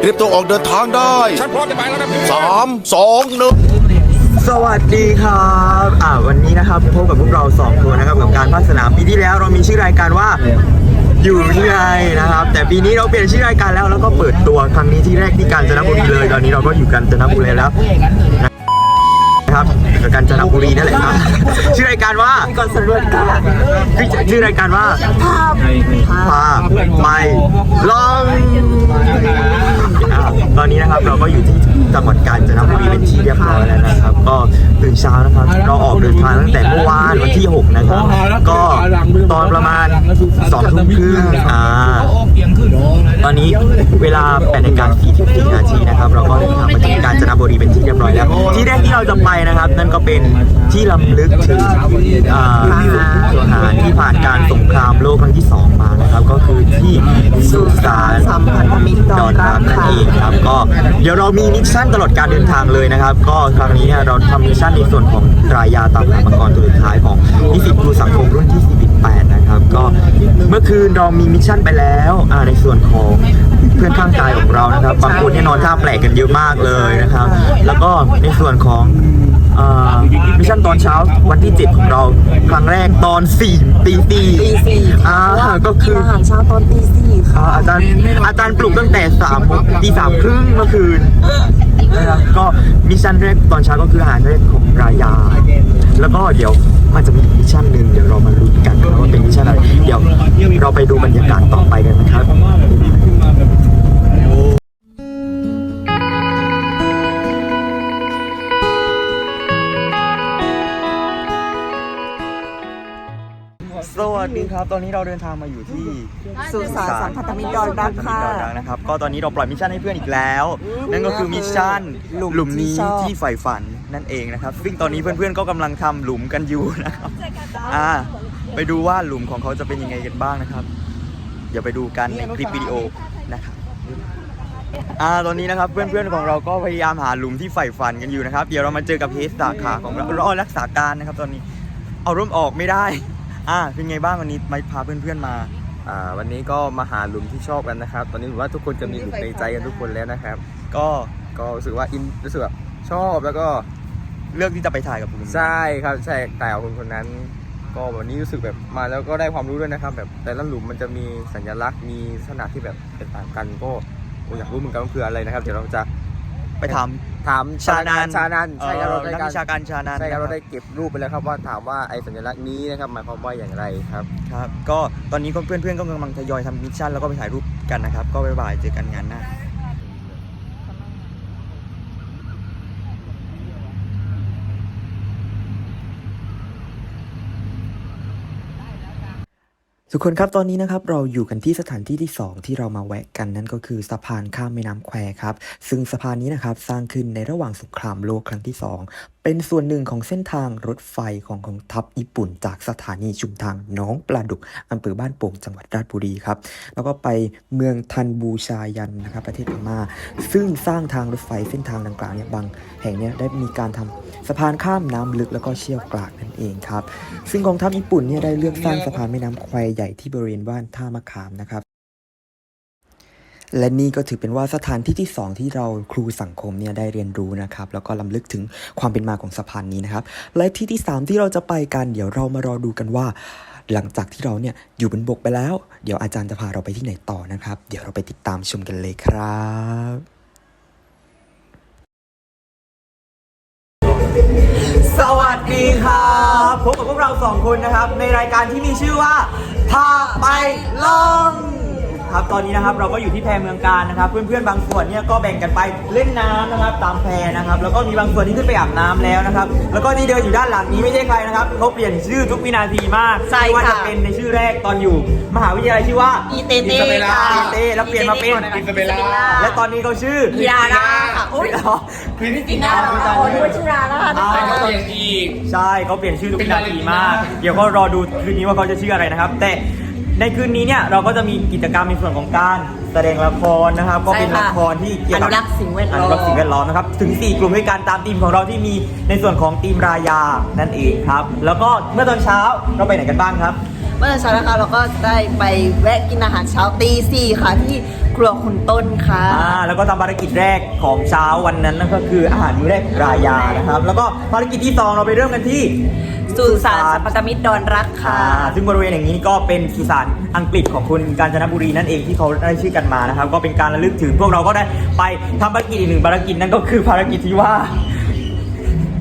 เตรียมตัวออกเดินทางได้ฉันพร้อมจะไปแล้วนะพี่สามสองหนึ่งสวัสดีครับอ่าวันนี้นะครับพบกับพวกเราสองคนนะครับกับการภาคสนามปีที่แล้วเรามีชื่อรายการว่าอยู่ที่ไหนนะครับ แต่ปีนี้เราเปลี่ยนชื่อรายการแล้วแล้วก็เปิดตัวครั้งนี้ที่แรกที่กาญจนบุรีเลย ตอนนี้เราก็อยู่กาญจนบุรีแล้ว นะครับกับกาญจนบุรีนั่นแหละครับ ชื่อรายการว่าก่อนสรวจการชื่อรายการว่าภาพพาไปลองอ่าตอนนี้นะครับเราก็อยู่ที่จังหวัดกาญจนบุรีเป็นที่เรียบร้อยแล้วนะครับ ก็ตื่นเช้านะครับ เราออกเดินทางตั้งแต่เมื่อวานวันที่ 6 นะครับ ก็ตอนประมาณ2ทุ่มครึ่งอ่าตอนนี้เวลา8นาฬิกา44นาทีนะครับ เราก็เดินทางมาถึงกาญจนบุรีเป็นที่เรียบร้อยแล้ว ที่แรกที่เราจะไปนะครับ นั่นก็เป็นที่ลำลึกถึงอ่าทหารที่ผ่านการสงครามโลกครั้งที่ 2 มานะครับ ก็คือที่สุสานสัมพันธมิตรดอนรักนั่นเองครับก็เดี๋ยวเรามีมิชชั่นตลอดการเดินทางเลยนะครับ ก็ครั้งนี้เนี่ยเราทำมิชชั่นในส่วนของรายาตามหามังกรตัวสุดท้ายของนิสิตครูสังคมรุ่นที่48นะครับก็เมื่อคืนเรามีมิชชั่นไปแล้วในส่วนของเพื่อนข้างกายของเรานะครับ บางคนเนี่ยนอนท่าแปลกกันเยอะมากเลยนะครับ แล้วก็ในส่วนของ มิชชั่นตอนเช้าวันที่ 7 ของเราครั้งแรกตอน4ตีสี่อ่าก็คืออาหารเช้าตอนตีสี่ค่ะอ่าอาจารย์อาจารย์ปลุกตั้งแต่สามตีสามครึ่งเมื่อคืนนะครับก็มิชชั่นแรกตอนเช้าก็คืออาหารแรกของรายา แล้วก็เดี๋ยวมันจะมีอีกมิชชั่นหนึ่งเดี๋ยวเรามาลุ้นกันนะว่าเป็นมิชชั่นอะไรเดี๋ยวเราไปดูบรรยากาศต่อไปกันนะครับ ครับ ตอนนี้เราเดินทางมาอยู่ที่สุสานสัมพันธมิตรดอนรักค่ะ ดอนรักนะครับ ก็ตอนนี้เราปล่อยมิชชั่นให้เพื่อนอีกแล้ว นั่นก็คือมิชชั่นหลุมหลุมนี้ที่ชอบที่ใฝ่ฝันนั่นเองนะครับ ซึ่งตอนนี้เพื่อนๆก็กำลังทำหลุมกันอยู่นะครับอ่าไปดูว่าหลุมของเขาจะเป็นยังไงกันบ้างนะครับ เดี๋ยวไปดูกันในคลิปวิดีโอนะครับอ่าตอนนี้นะครับเพื่อนๆของเราก็พยายามหาหลุมที่ใฝ่ฝันกันอยู่นะครับ เดี๋ยวเรามาเจอกับเฮสสาขาของเราเรารักษาการนะครับ ตอนนี้เอาร่มออกไม่ได้ อ่าเป็นไงบ้างวันนี้ไมาพาเพื่อนๆมา อ่าวันนี้ก็มาหาหลุมที่ชอบกันนะครับ ตอนนี้ผมว่าทุกคนจะมีหลุมในใจกันทุกคนแล้วนะครับ ก็ก็รู้สึกว่าอินรู้สึกแบบชอบแล้วก็เลือกที่จะไปถ่ายกับหลุมใช่ครับใช่แต่คนคนนั้น ก็วันนี้รู้สึกแบบมาแล้วก็ได้ความรู้ด้วยนะครับ แบบแต่ละหลุมมันจะมีสัญลักษณ์มีลักษณะที่แบบแตกต่างกันก็อยากรู้เหมือนกันว่าคืออะไรนะครับ เดี๋ยวเราจะ ไปถาม ถามชานานชานานใช่ครับเอ่เราอได้นักการวิชาการชานานใช่ครับนะเราได้เก็บรูปไปแล้วครับว่าถามว่าไอ้สัญลักษณ์นี้นะครับหมายความว่าอย่างไรครับครับ ก็ตอนนี้ก็เพื่อนๆก็กำลังทยอยทำมิชชั่นแล้วก็ไปถ่ายรูปกันนะครับ ก็บ๊ายบายเจอกันงานหน้า ทุกคนครับตอนนี้นะครับเราอยู่กันที่สถานที่ที่ 2 ที่เรามาแวะกันนั่นก็คือสะพานข้ามแม่น้ำแควครับซึ่งสะพานนี้นะครับสร้างขึ้นในระหว่างสงครามโลกครั้งที่ 2เป็นส่วนหนึ่งของเส้นทางรถไฟของกองทัพญี่ปุ่น จากสถานีชุมทางน้องปลาดุกอำเภอบ้านโป่งจังหวัดราชบุรีครับ แล้วก็ไปเมืองทันบูชายันนะครับประเทศพม่า ซึ่งสร้างทางรถไฟเส้นทางดังกล่าวเนี่ยบางแห่งเนี่ยได้มีการทำสะพานข้ามน้ำลึกแล้วก็เชี่ยวกรากนั่นเองครับ ซึ่งกองทัพญี่ปุ่นเนี่ยได้เลือกสร้างสะพานแม่น้ำแควายใหญ่ที่บริเวณบ้านท่ามะขามนะครับ และนี่ก็ถือเป็นว่าสถานที่ที่ 2 ที่เราครูสังคมเนี่ยได้เรียนรู้นะครับ แล้วก็ลำลึกถึงความเป็นมาของสะพานนี้นะครับ และที่ที่ 3 ที่เราจะไปกัน เดี๋ยวเรามารอดูกันว่า หลังจากที่เราเนี่ยอยู่บนบกไปแล้ว เดี๋ยวอาจารย์จะพาเราไปที่ไหนต่อนะครับ เดี๋ยวเราไปติดตามชมกันเลยครับสวัสดีครับพบกับพวกเราสองคนนะครับ ในรายการที่มีชื่อว่าพาไปล่อง ครับตอนนี้นะครับเราก็อยู่ที่แพเมืองการนะครับ เพื่อนๆบางส่วนเนี่ยก็แบ่งกันไปเล่นน้ำนะครับ ตามแพนะครับ แล้วก็มีบางส่วนที่ขึ้นไปอาบน้ำแล้วนะครับ แล้วก็ที่เดินอยู่ด้านหลังนี้ไม่ใช่ใครนะครับเขาเปลี่ยนชื่อทุกวินาทีมากใช่ไม่ว่าจะค่ะเป็นในชื่อแรกตอนอยู่ มหาวิทยาลัยชื่อว่าอีเตเต้ค่ะอีเต้แล้วเปลี่ยนมาเป็นอิสเบลล่าและตอนนี้เขาชื่อพิยาดาค่ะอุ้ยเหรอคือที่จริงพิยาดาโอ้ยด้วยชื่อร้านนะคะอ่าเขาเปลี่ยนอีกใช่เขาเปลี่ยนชื่อทุกวินาทีมาก เดี๋ยวก็รอดูคืนนี้ว่าเขาจะชื่ออะไรนะครับ แต่ ในคืนนี้เนี่ยเราก็จะมีกิจกรรมในส่วนของการแสดงละครนะครับ ก็เป็นละครที่เกี่ยวกับอนุรักษ์สิ่งแวดล้อมอนุรักษ์สิ่งแวดล้อมนะครับถึง 4 กลุ่มด้วยกันตามทีมของเราที่มีในส่วนของทีมรายานั่นเองครับ แล้วก็เมื่อตอนเช้าเราไปไหนกันบ้างครับ เมื่อเช้านะคะเราก็ได้ไปแวะกินอาหารเช้าตีสี่ค่ะที่ครัวคุณต้นค่ะ อ่าแล้วก็ทำภารกิจแรกของเช้าวันนั้นนั่นก็คืออาหารมื้อแรกรายานะครับ แล้วก็ภารกิจที่สองเราไปเริ่มกันที่ สุสานสัมพันธมิตรดอนรักอ่าค่ะ ซึ่งบริเวณอย่างนี้ก็เป็นสุสานอังกฤษของคุณกาญจนบุรีนั่นเองที่เขาได้ชื่อกันมานะครับ ก็เป็นการระลึกถึงพวกเราก็ได้ไปทำภารกิจอีกหนึ่งภารกิจนั่นก็คือภารกิจที่ว่า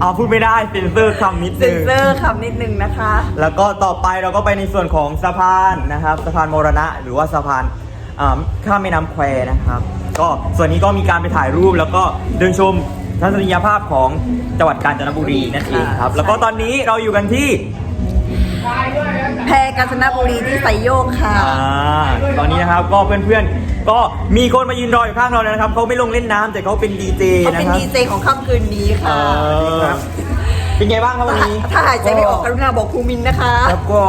เอาพูดไม่ได้เซนเซอร์คำนิดเซนึนงเซอร์คำนิดนึงนะคะ แล้วก็ต่อไปเราก็ไปในส่วนของสะพานนะครับสะพานมรณะ หรือว่าสะพานอ่าข้ามแม่น้ำแควนะครับ ก็ส่วนนี้ก็มีการไปถ่ายรูปแล้วก็เดินชม ทัศนียภาพของจังหวัดกาญจนบุรีนั่นเองครับ แล้วก็ตอนนี้เราอยู่กันที่แพรกาญจนบุรีที่ไซโยกค่ะ อ่าตอนนี้นะครับก็เพื่อนๆ ก็มีคนมายืนรออยู่ข้างเราแล้วนะครับเขาไม่ลงเล่นน้ำแต่เขาเป็นดีเจเขานะเป็นครับ ดีเจของค่ำคืนนี้เอค่ะอ เป็นไงบ้างครับวันนี้ถ้าหายใจไม่ออกกรุณาบอกครูมินนะคะ ครับก็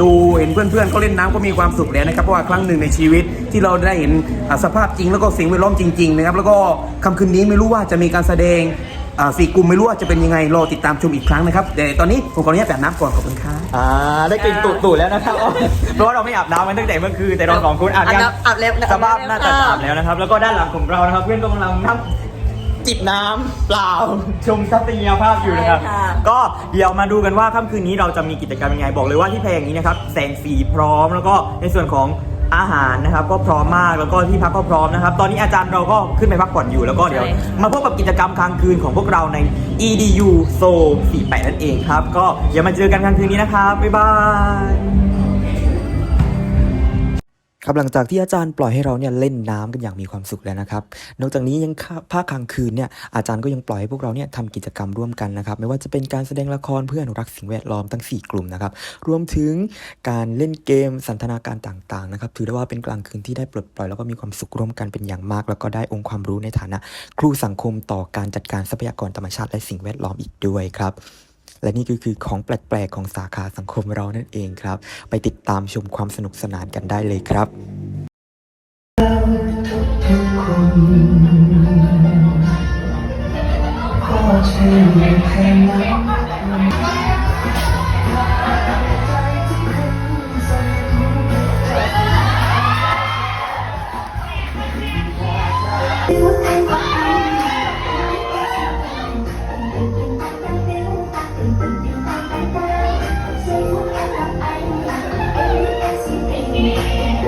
ดูเห็นเพื่อนๆเขาเล่นน้ำก็มีความสุขแล้วนะครับ เพราะว่าครั้งหนึ่งในชีวิตที่เราได้เห็นอ่าสภาพจริงแล้วก็สิ่งแวดล้อมจริงๆนะครับแล้วก็คำคืนนี้ไม่รู้ว่าจะมีการแสดงอ่าสี่กลุ่มไม่รู้ว่าจะเป็นยังไงรอติดตามชมอีกครั้งนะครับแต่ตอนนี้ผมขออนุญาตแบบน้ำก่อนขอบคุณครับ อ่าได้กลิ่นตุ่ๆแล้วนะครับเพราะว่าเราไม่อาบน้ำกันตั้งแต่เมื่อคืนแต่เราสองคนอาบอาบยังน้ำอาบแล้ว สภาพน่าจะอาบแล้วอาบแล้วนะครับ แล้วก็ด้านหลังของเรานะครับ เพื่อนกำลังนั่ง จิบน้ำเปล่า ชมทัศนียภาพอยู่นะครับ ใช่ค่ะ ก็เดี๋ยวมาดูกันว่าค่ำคืนนี้เราจะมีกิจกรรมยังไงบอกเลยว่าที่แพรอย่างนี้นะครับแสงสีพร้อมแล้วก็ในส่วนของอาหารนะครับ ก็พร้อมมากแล้วก็ที่พักก็พร้อมนะครับ ตอนนี้อาจารย์เราก็ขึ้นไปพักผ่อนอยู่แล้วก็เดี๋ยวมาพบกับกิจกรรมค้างคืนของพวกเราใน EDU s o 48นั่นเองครับ ก็เดี๋ยวมาเจอกันค้างคืนนี้นะครับบ๊ายบาย ครับหลังจากที่อาจารย์ปล่อยให้เราเนี่ยเล่นน้ำกันอย่างมีความสุขแล้วนะครับ นอกจากนี้ยังค่าภาคกลางคืนเนี่ยอาจารย์ก็ยังปล่อยให้พวกเราเนี่ยทำกิจกรรมร่วมกันนะครับ ไม่ว่าจะเป็นการแสดงละครเพื่ออนุรักษ์สิ่งแวดล้อมทั้ง 4 กลุ่มนะครับ รวมถึงการเล่นเกมสันทนาการต่างๆนะครับ ถือได้ว่าเป็นกลางคืนที่ได้ปลดปล่อยแล้วก็มีความสุขร่วมกันเป็นอย่างมาก แล้วก็ได้องค์ความรู้ในฐานะ ครูสังคมต่อการจัดการทรัพยากรธรรมชาติและสิ่งแวดล้อมอีกด้วยครับ และนี่ก็คือของแปลกๆของสาขาสังคมเรานั่นเองครับ ไปติดตามชมความสนุกสนานกันได้เลยครับ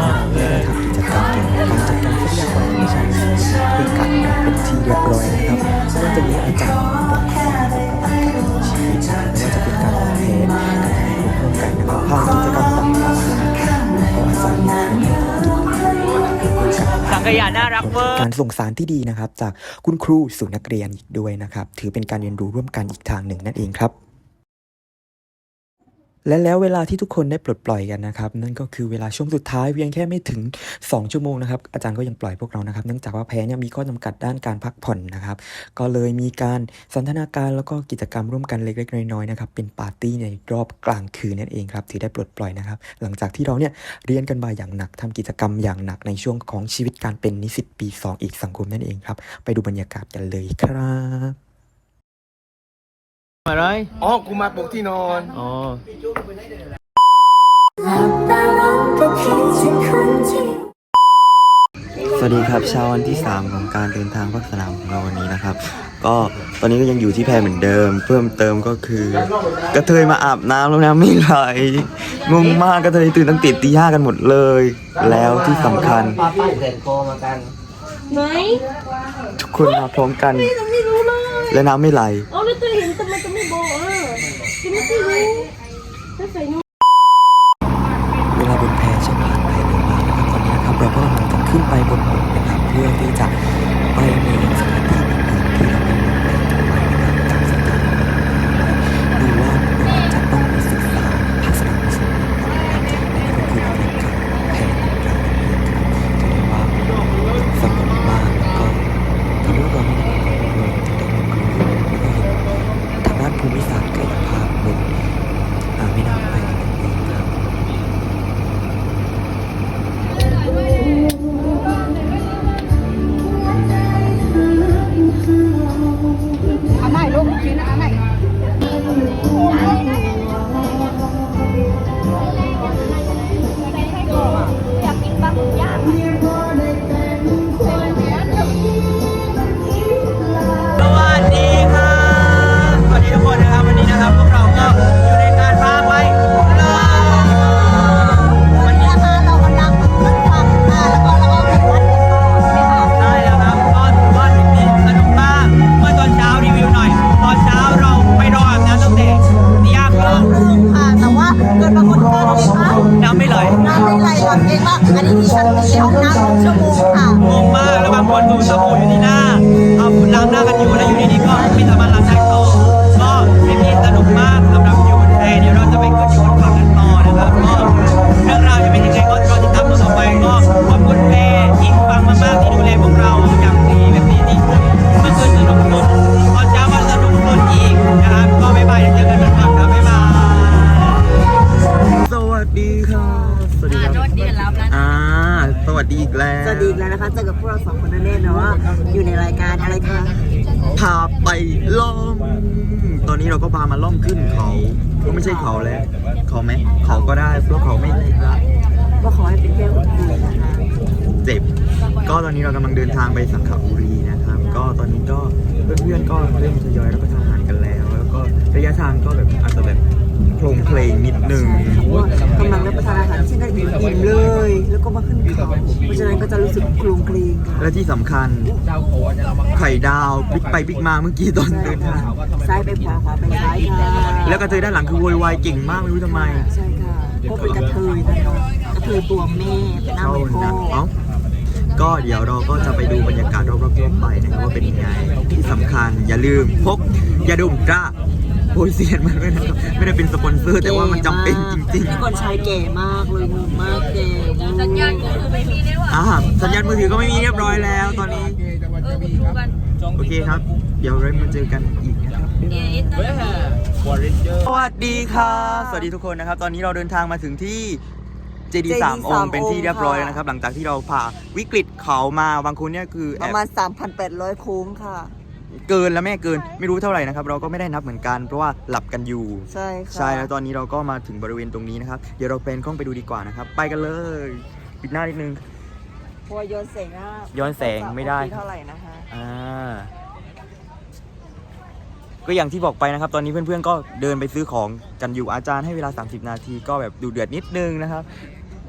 ที่อาจารย์ปล่อยให้เราได้ทำกิจกรรมเกี่ยการจัดการทรัพยากรธรรมชาติเป็นการเป็นทีเรียบร้อยนะครับนอกจากนี้อาจารย์บอกสอนการชีวิตไม่ว่าจะเป็นการวางแผนการทำงานร่วมกันนะครับผ่านกิจกรรมต่างๆแล้วก็อาจารย์สังขยาน่ารักเวอร์การส่งสารที่ดีนะครับ จากคุณครูสู่นักเรียนอีกด้วยนะครับ ถือเป็นการเรียนรู้ร่วมกันอีกทางหนึ่งนั่นเองครับ และแล้วเวลาที่ทุกคนได้ปลดปล่อยกันนะครับ นั่นก็คือเวลาช่วงสุดท้ายเพียงแค่ไม่ถึง 2 ชั่วโมงนะครับอาจารย์ก็ยังปล่อยพวกเรานะครับ เนื่องจากว่าแพ้เนี่ยมีข้อจำกัดด้านการพักผ่อนนะครับ ก็เลยมีการสันทนาการแล้วก็กิจกรรมร่วมกันเล็กๆน้อยๆนะครับเป็นปาร์ตี้ในรอบกลางคืนนั่นเองครับที่ได้ปลดปล่อยนะครับ หลังจากที่เราเนี่ยเรียนกันมาอย่างหนักทำกิจกรรมอย่างหนักในช่วงของชีวิตการเป็นนิสิตปี 2 อีกสังคมนั่นเองครับไปดูบรรยากาศกันเลยครับ อะไร อ๋อ กูมาปลุกที่นอน อ๋อ สวัสดีครับเช้าวันที่ 3 ของการเดินทางภาคสนามของเราวันนี้นะครับ ก็ตอนนี้ก็ยังอยู่ที่แพรเหมือนเดิม เพิ่มเติมก็คือ กระเทยมาอาบน้ำแล้วนะไม่ไหลงงมากกระเทยตื่นตั้งแต่ตีห้ากันหมดเลย แล้วที่สำคัญ ป้าป้ายแผ่นคอมากัน ไหนทุกคนมาพร้อมกันจะไม่รู้เลย และน้ำไม่ไหล เอาแล้วจะเห็นทำไมจะไม่บอกอะจะไม่รู้จะใส่นุ่เวลาบนแพช่างผ่านไปเร็วมากนะครับตอนนี้นะครับเราก็กำลังจะขึ้นไปบนบกนะครับเพื่อที่จะไปใน พวกเราสองคนนั่นเองนะอยู่ในรายการอะไรคะพาไปล่อง ตอนนี้เราก็พามาล่องขึ้นเขาก็ไม่ใช่เขาแล้วเขาไหมเขาก็ได้เพราะเขาไม่เล็กละก็ขอให้เป็นแค่อุ่นคุยนะคะเจ็บ ก็ตอนนี้เรากำลังเดินทางไปสังขบุรีนะครับ ก็ตอนนี้ก็เพื่อนๆก็เริ่มทยอยรับประทานอาหารกันแล้ว แล้วก็ระยะทางก็แบบอาจจะแบบโครงเพลงนิดนึงเพราะว่ากำลังรับประทานอาหารที่ได้อิ่มเลย แล้วก็มาขึ้น เขาเพราะฉะนั้นก็จะรู้สึกโครงเคลงค่ะและที่สำคัญ ไข่ดาวบิ๊กไปบิ๊กมาเมื่อกี้ตอนเดินทางซ้ายไปขวาขวาไปซ้ายค่ะแล้วกระเทยด้านหลังคือโวยวายเก่งมากไม่รู้ทำไมใช่ค่ะพวกเป็นกระเทยนะคะกระเทยตัวแม่เป็นหน้าเข้าไม่พ่อหนังเอ้าก็เดี๋ยวเราก็จะไปดูบรรยากาศรอบๆทั่วไปนะครับว่าเป็นยังไงที่สำคัญอย่าลืมพกยาดมกล้าโปรยเซียนมาด้วยนะครับไม่ได้เป็นสปอนเซอร์แต่ว่ามันจำเป็นจริงพี่คนชายแก่มากเลยมือมากแก่สัญญาณก็คือ ไม่มีเนี่ยว่ะๆอ่าสัญญาณมือถือก็ไม่มีเรียบร้อยแล้วตอนนี้ เออคุณดูกันโอเคครับ เดี๋ยวเรามาเจอกันอีกนะครับ เนี่ยอินเตอร์สวัสดีครับสวัสดีทุกคนนะครับ ตอนนี้เราเดินทางมาถึงที่เจดีสามองค์เป็นที่เรียบร้อยแล้วนะครับ หลังจากที่เราผ่าวิกฤตเขามาบางคนเนี่ยคือปแอระบมาณ 3,800โค้งค่ะ เกินแล้วแม่เกินไม่รู้เท่าไหร่นะครับ เราก็ไม่ได้นับเหมือนกัน เพราะว่าหลับกันอยู่ ใช่ค่ะ ใช่แล้วตอนนี้เราก็มาถึงบริเวณตรงนี้นะครับ เดี๋ยวเราเป็นกล้องไปดูดีกว่านะครับ ไปกันเลย ปิดหน้านิดนึงเพราะว่าย้อนแสงหน้าย้อนแสงไม่ได้เท่าไหร่นะคะอ่า ก็อย่างที่บอกไปนะครับ ตอนนี้เพื่อนๆก็เดินไปซื้อของกันอยู่อาจารย์ให้เวลา 30 นาทีก็แบบดูเดือดนิดนึงนะครับ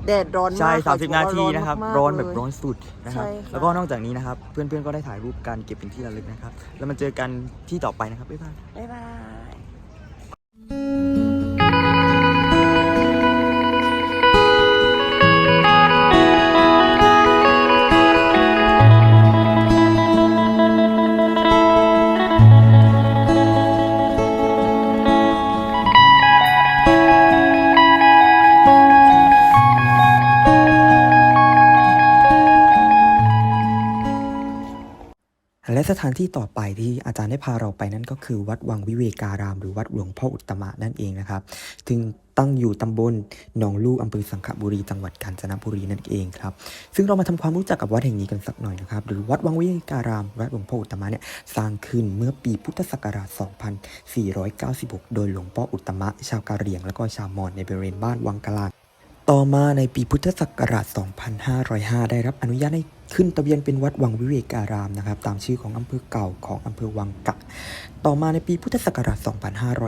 แดดร้อนมากใช่ ค่ะ30 นาทีนะครับมากๆร้อนแบบเลยร้อนสุดนะครับ ใช่ค่ะ แล้วก็นอกจากนี้นะครับ เพื่อนๆก็ได้ถ่ายรูปกันเก็บเป็นที่ระลึกนะครับ แล้วมาเจอกันที่ต่อไปนะครับบ๊ายบาย บ๊ายบาย และสถานที่ต่อไปที่อาจารย์ได้พาเราไปนั่นก็คือ วัดวังวิเวการาม หรือวัดหลวงพ่ออุตมะนั่นเองนะครับถึงตั้งอยู่ตำบลหนองลูกอำเภอสังขบุรี จังหวัดกาญจนบุรีนั่นเองครับ ซึ่งเรามาทำความรู้จักกับวัดแห่งนี้กันสักหน่อยนะครับ หรือวัดวังวิเวการาม วัดหลวงพ่ออุตมะเนี่ยสร้างขึ้นเมื่อปีพุทธศักราช 2496 โดยหลวงพ่ออุตมะ ชาวกะเหรี่ยง และก็ชาวมอญในบริเวณบ้านวังกะลาต่อมาในปีพุทธศักราช 2505 ได้รับอนุญาตให้ ขึ้นทะเบียนเป็นวัดวังวิเวการามนะครับ ตามชื่อของอำเภอเก่าของอำเภอวังกะ ต่อมาในปีพุทธศักราช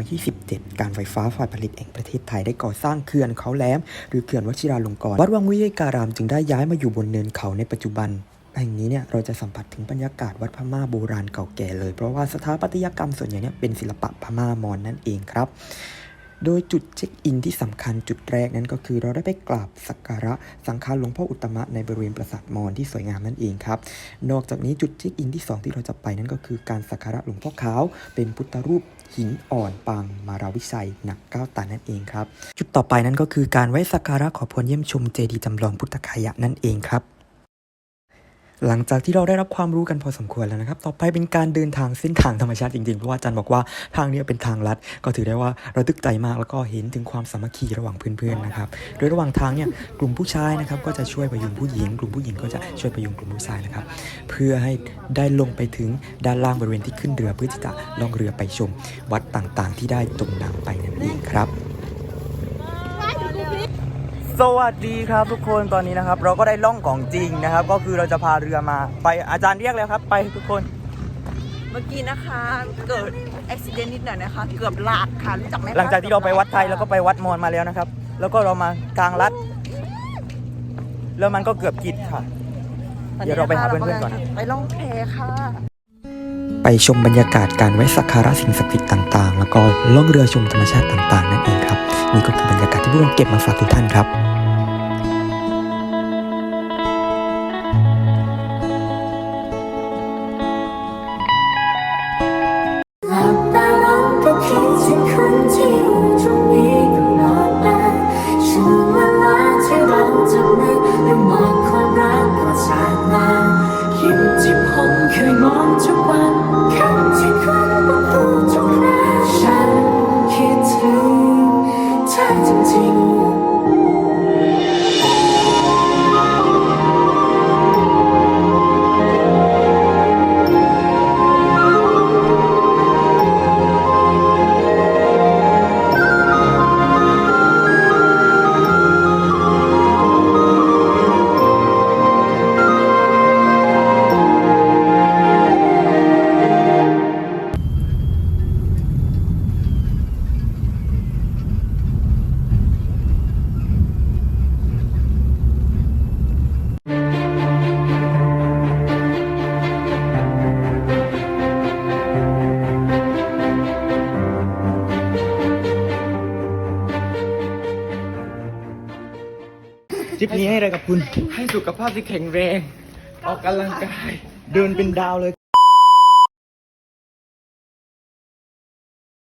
2527 การไฟฟ้าฝ่ายผลิตแห่งประเทศไทยได้ก่อสร้างเขื่อนเขาแหลม หรือเขื่อนวชิราลงกรณ์วัดวังวิเวการามจึงได้ย้ายมาอยู่บนเนินเขาในปัจจุบันแห่งนี้เนี่ยเราจะสัมผัสถึงบรรยากาศวัดพม่าโบราณเก่าแก่เลย เพราะว่าสถาปัตยกรรมส่วนใหญ่เนี่ยเป็นศิลปะพม่ามอญนั่นเองครับ โดยจุดเช็คอินที่สำคัญจุดแรกนั้นก็คือเราได้ไปกราบสักการะสังฆาหลวงพ่ออุตมะในบริเวณปราสาทมอญที่สวยงามนั่นเองครับ นอกจากนี้จุดเช็คอินที่สองที่เราจะไปนั่นก็คือการสักการะหลวงพ่อขาว เป็นพุทธรูปหินอ่อนปางมาราวิชัยหนักเก้าตันนั่นเองครับ จุดต่อไปนั่นก็คือการไหว้สักการะขอพรเยี่ยมชมเจดีย์จำลองพุทธคยะนั่นเองครับ หลังจากที่เราได้รับความรู้กันพอสมควรแล้วนะครับ ต่อไปเป็นการเดินทางเส้นทางธรรมชาติจริงๆ เพราะว่าอาจารย์บอกว่าทางนี้เป็นทางลัด ก็ถือได้ว่าระทึกใจมากแล้วก็เห็นถึงความสามัคคีระหว่างเพื่อนๆนะครับ โดยระหว่างทางเนี่ยกลุ่มผู้ชายนะครับก็จะช่วยประยุงผู้หญิง กลุ่มผู้หญิงก็จะช่วยประยุงกลุ่มผู้ชายนะครับ เพื่อให้ได้ลงไปถึงด้านล่างบริเวณที่ขึ้นเรือเพื่อที่จะล่องเรือไปชม วัดต่างๆ ที่ได้จมน้ำไปนั่นเองครับ สวัสดีครับทุกคนตอนนี้นะครับ เราก็ได้ล่องของจริงนะครับ ก็คือเราจะพาเรือมาไปอาจารย์เรียกแล้วครับ ไปทุกคน เมื่อกี้นะคะเกิดอุบิเหตุนิดหน่อยนะคะ เกือบหลากค่ะรู้จักไหมคะหลังจากที่เราไปวัดไทยแล้วก็ไปวัดมอญมาแล้วนะครับ แล้วก็เรามากลางลัด แล้วมันก็เกือบกิดค่ะ เดี๋ยวเราไปหาเพื่อนๆก่อน ไปล่องแพค่ะ ไปชมบรรยากาศการไว้สักการะสิ่งศักดิ์สิทธิ์ต่างๆ แล้วก็ล่องเรือชมธรรมชาติต่างๆ นั่นเองครับ นี่ก็คือบรรยากาศที่พวกเราเก็บมาฝากทุกท่านครับ อะไรกับคุณ ให้สุขภาพที่แข็งแรง ออกกำลังกาย เดินเป็นดาวเลย